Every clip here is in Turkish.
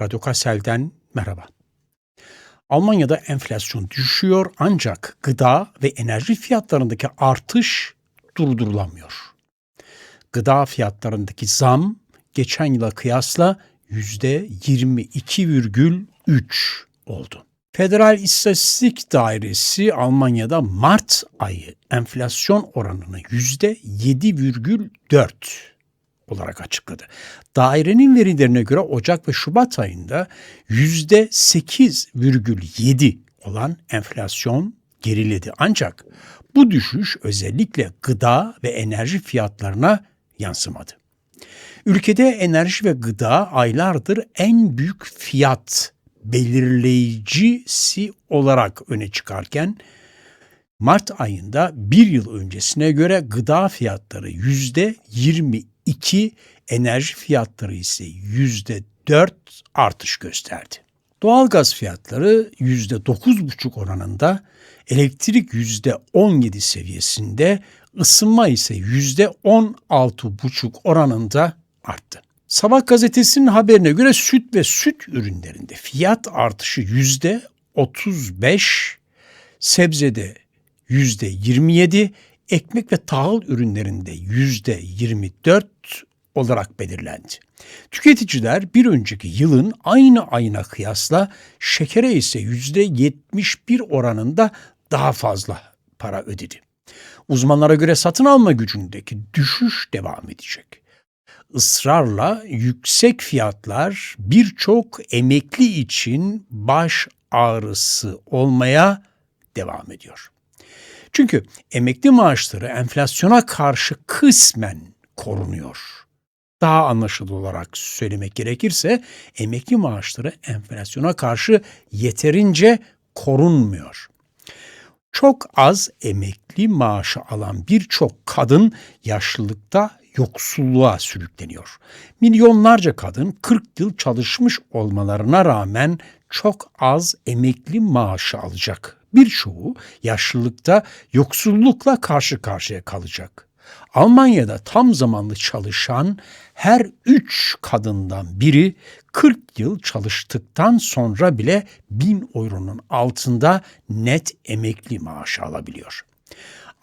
Radyo Kassel'den merhaba. Almanya'da enflasyon düşüyor ancak gıda ve enerji fiyatlarındaki artış durdurulamıyor. Gıda fiyatlarındaki zam geçen yıla kıyasla %22,3 oldu. Federal İstatistik Dairesi Almanya'da Mart ayı enflasyon oranını %7,4 olarak açıkladı. Dairenin verilerine göre Ocak ve Şubat ayında %8,7 olan enflasyon geriledi. Ancak bu düşüş özellikle gıda ve enerji fiyatlarına yansımadı. Ülkede enerji ve gıda aylardır en büyük fiyat belirleyicisi olarak öne çıkarken Mart ayında bir yıl öncesine göre gıda fiyatları yüzde 22, enerji fiyatları ise yüzde 4 artış gösterdi. Doğalgaz fiyatları yüzde 9,5 oranında, elektrik yüzde 17 seviyesinde, ısınma ise yüzde 16,5 oranında arttı. Sabah gazetesinin haberine göre süt ve süt ürünlerinde fiyat artışı yüzde 35, sebzede yüzde 27, ekmek ve tahıl ürünlerinde yüzde 24 olarak belirlendi. Tüketiciler bir önceki yılın aynı ayına kıyasla şekere ise yüzde 71 oranında daha fazla para ödedi. Uzmanlara göre satın alma gücündeki düşüş devam edecek ısrarla yüksek fiyatlar birçok emekli için baş ağrısı olmaya devam ediyor. Çünkü emekli maaşları enflasyona karşı kısmen korunuyor. Daha anlaşılır olarak söylemek gerekirse emekli maaşları enflasyona karşı yeterince korunmuyor. Çok az emekli maaşı alan birçok kadın yaşlılıkta yoksulluğa sürükleniyor. Milyonlarca kadın 40 yıl çalışmış olmalarına rağmen çok az emekli maaşı alacak. Birçoğu yaşlılıkta yoksullukla karşı karşıya kalacak. Almanya'da tam zamanlı çalışan her üç kadından biri 40 yıl çalıştıktan sonra bile 1000 euronun altında net emekli maaşı alabiliyor.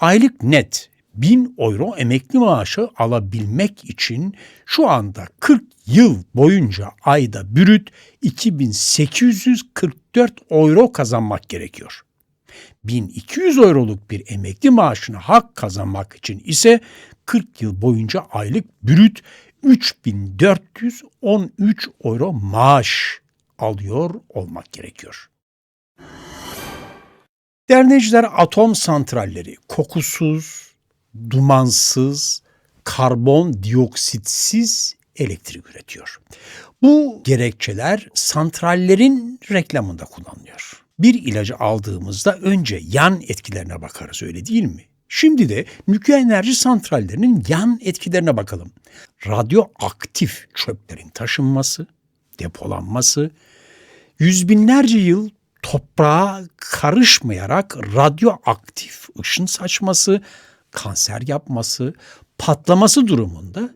Aylık net 1000 euro emekli maaşı alabilmek için şu anda 40 yıl boyunca ayda bürüt 2844 euro kazanmak gerekiyor. 1200 euroluk bir emekli maaşına hak kazanmak için ise 40 yıl boyunca aylık bürüt 3413 euro maaş alıyor olmak gerekiyor. Derneciler atom santralleri kokusuz, dumansız, karbon dioksitsiz elektrik üretiyor. Bu gerekçeler santrallerin reklamında kullanılıyor. Bir ilacı aldığımızda önce yan etkilerine bakarız öyle değil mi? Şimdi de nükleer enerji santrallerinin yan etkilerine bakalım. Radyoaktif çöplerin taşınması, depolanması, yüz binlerce yıl toprağa karışmayarak radyoaktif ışın saçması, kanser yapması, patlaması durumunda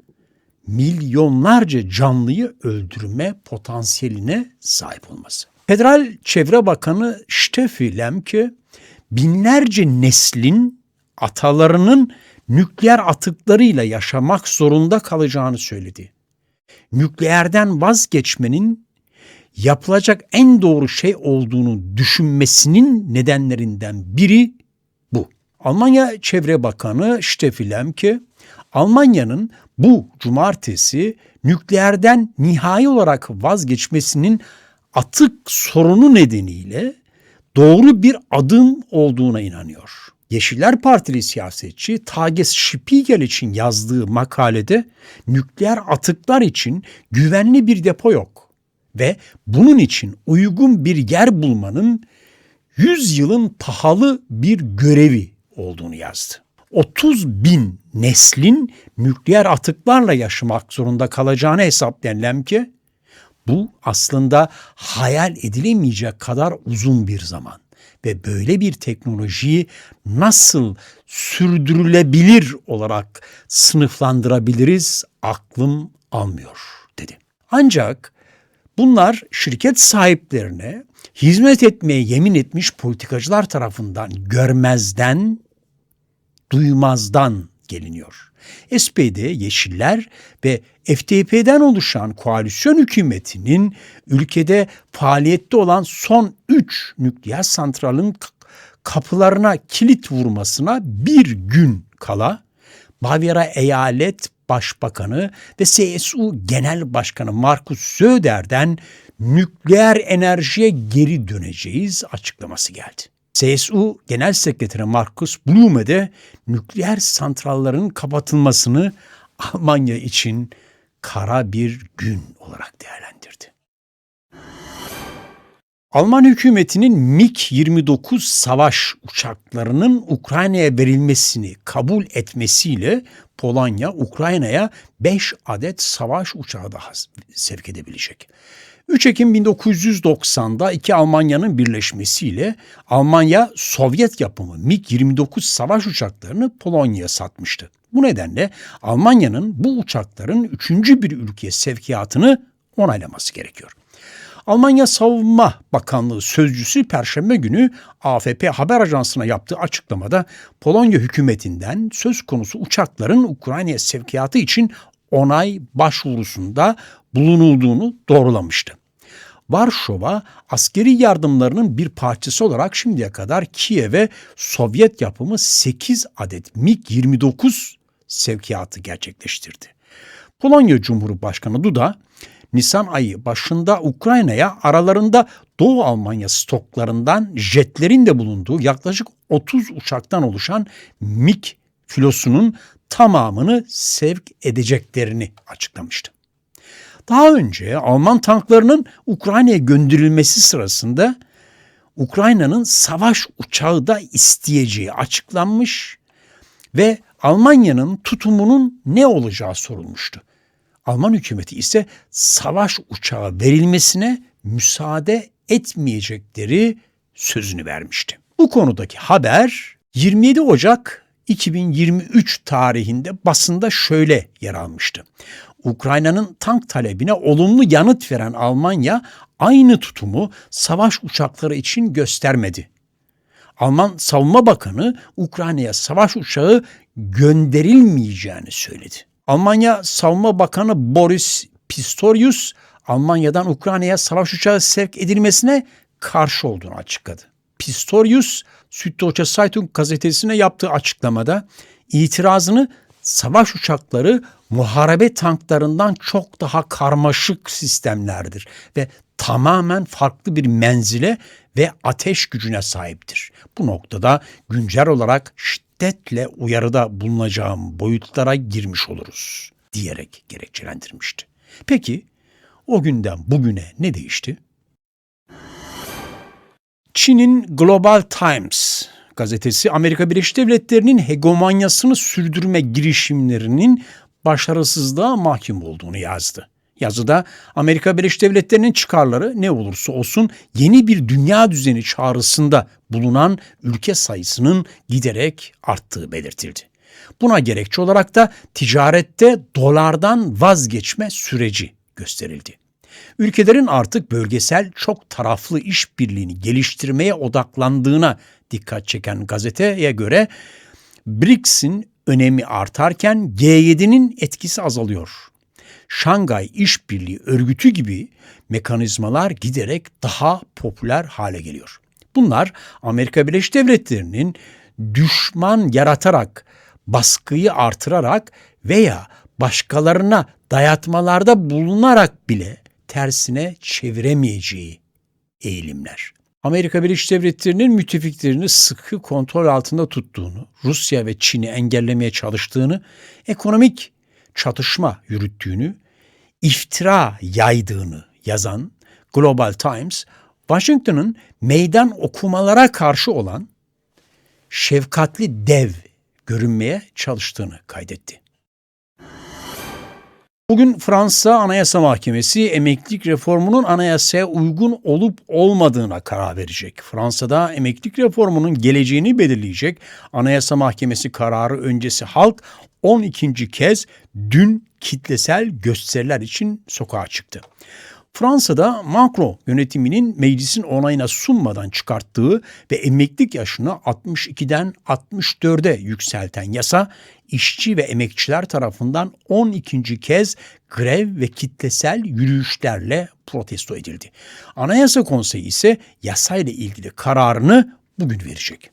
milyonlarca canlıyı öldürme potansiyeline sahip olması. Federal Çevre Bakanı Steffi Lemke binlerce neslin atalarının nükleer atıklarıyla yaşamak zorunda kalacağını söyledi. Nükleerden vazgeçmenin yapılacak en doğru şey olduğunu düşünmesinin nedenlerinden biri bu. Almanya Çevre Bakanı Steffi Lemke, Almanya'nın bu cumartesi nükleerden nihai olarak vazgeçmesinin atık sorunu nedeniyle doğru bir adım olduğuna inanıyor. Yeşiller Partili siyasetçi Tages Spiegel için yazdığı makalede nükleer atıklar için güvenli bir depo yok. ve bunun için uygun bir yer bulmanın 100 yılın pahalı bir görevi olduğunu yazdı. 30 bin neslin nükleer atıklarla yaşamak zorunda kalacağını hesaplayan Lemke, bu aslında hayal edilemeyecek kadar uzun bir zaman ve böyle bir teknolojiyi nasıl sürdürülebilir olarak sınıflandırabiliriz aklım almıyor dedi. Ancak bunlar şirket sahiplerine hizmet etmeye yemin etmiş politikacılar tarafından görmezden, duymazdan geliniyor. SPD, Yeşiller ve FDP'den oluşan koalisyon hükümetinin ülkede faaliyette olan son 3 nükleer santralın kapılarına kilit vurmasına bir gün kala Bavyera Eyalet Başbakanı ve CSU Genel Başkanı Markus Söder'den nükleer enerjiye geri döneceğiz açıklaması geldi. CSU Genel Sekreteri Markus Blume de nükleer santrallerin kapatılmasını Almanya için kara bir gün olarak değerlendirdi. Alman hükümetinin MiG-29 savaş uçaklarının Ukrayna'ya verilmesini kabul etmesiyle Polonya Ukrayna'ya 5 adet savaş uçağı daha sevk edebilecek. 3 Ekim 1990'da iki Almanya'nın birleşmesiyle Almanya Sovyet yapımı MiG-29 savaş uçaklarını Polonya'ya satmıştı. Bu nedenle Almanya'nın bu uçakların üçüncü bir ülkeye sevkiyatını onaylaması gerekiyor. Almanya Savunma Bakanlığı sözcüsü Perşembe günü AFP haber ajansına yaptığı açıklamada Polonya hükümetinden söz konusu uçakların Ukrayna'ya sevkiyatı için onay başvurusunda bulunulduğunu doğrulamıştı. Varşova askeri yardımlarının bir parçası olarak şimdiye kadar Kiev'e Sovyet yapımı 8 adet MiG-29 sevkiyatı gerçekleştirdi. Polonya Cumhurbaşkanı Duda, Nisan ayı başında Ukrayna'ya aralarında Doğu Almanya stoklarından jetlerin de bulunduğu yaklaşık 30 uçaktan oluşan MiG filosunun tamamını sevk edeceklerini açıklamıştı. Daha önce Alman tanklarının Ukrayna'ya gönderilmesi sırasında Ukrayna'nın savaş uçağı da isteyeceği açıklanmış ve Almanya'nın tutumunun ne olacağı sorulmuştu. Alman hükümeti ise savaş uçağı verilmesine müsaade etmeyecekleri sözünü vermişti. Bu konudaki haber 27 Ocak 2023 tarihinde basında şöyle yer almıştı. Ukrayna'nın tank talebine olumlu yanıt veren Almanya aynı tutumu savaş uçakları için göstermedi. Alman Savunma Bakanı Ukrayna'ya savaş uçağı gönderilmeyeceğini söyledi. Almanya Savunma Bakanı Boris Pistorius Almanya'dan Ukrayna'ya savaş uçağı sevk edilmesine karşı olduğunu açıkladı. Pistorius Süddeutsche Zeitung gazetesine yaptığı açıklamada itirazını savaş uçakları muharebe tanklarından çok daha karmaşık sistemlerdir ve tamamen farklı bir menzile ve ateş gücüne sahiptir. Bu noktada güncel olarak şiddetle uyarıda bulunacağım boyutlara girmiş oluruz diyerek gerekçelendirmişti. Peki o günden bugüne ne değişti? Çin'in Global Times gazetesi Amerika Birleşik Devletleri'nin hegemonyasını sürdürme girişimlerinin başarısızlığa mahkum olduğunu yazdı. Yazıda Amerika Birleşik Devletleri'nin çıkarları ne olursa olsun yeni bir dünya düzeni çağrısında bulunan ülke sayısının giderek arttığı belirtildi. Buna gerekçe olarak da ticarette dolardan vazgeçme süreci gösterildi. Ülkelerin artık bölgesel çok taraflı işbirliğini geliştirmeye odaklandığına dikkat çeken gazeteye göre BRICS'in önemi artarken G7'nin etkisi azalıyor. Şangay İşbirliği Örgütü gibi mekanizmalar giderek daha popüler hale geliyor. Bunlar Amerika Birleşik Devletleri'nin düşman yaratarak, baskıyı artırarak veya başkalarına dayatmalarda bulunarak bile tersine çeviremeyeceği eğilimler. Amerika Birleşik Devletleri'nin müttefiklerini sıkı kontrol altında tuttuğunu, Rusya ve Çin'i engellemeye çalıştığını, ekonomik çatışma yürüttüğünü, iftira yaydığını yazan Global Times, Washington'ın meydan okumalara karşı olan şefkatli dev görünmeye çalıştığını kaydetti. Bugün Fransa Anayasa Mahkemesi emeklilik reformunun anayasaya uygun olup olmadığına karar verecek. Fransa'da emeklilik reformunun geleceğini belirleyecek Anayasa Mahkemesi kararı öncesi halk 12. kez dün kitlesel gösteriler için sokağa çıktı. Fransa'da Macron yönetiminin meclisin onayına sunmadan çıkarttığı ve emeklilik yaşını 62'den 64'e yükselten yasa işçi ve emekçiler tarafından 12. kez grev ve kitlesel yürüyüşlerle protesto edildi. Anayasa Konseyi ise yasayla ilgili kararını bugün verecek.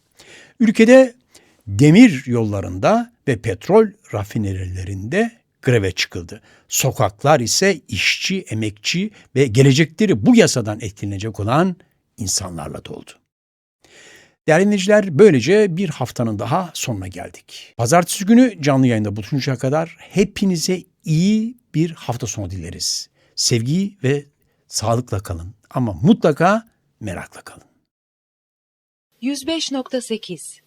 Ülkede demir yollarında ve petrol rafinerilerinde greve çıkıldı. Sokaklar ise işçi, emekçi ve gelecekleri bu yasadan etkilenecek olan insanlarla doldu. Değerli dinleyiciler böylece bir haftanın daha sonuna geldik. Pazartesi günü canlı yayında buluşuncaya kadar hepinize iyi bir hafta sonu dileriz. Sevgi ve sağlıkla kalın ama mutlaka merakla kalın. 105.8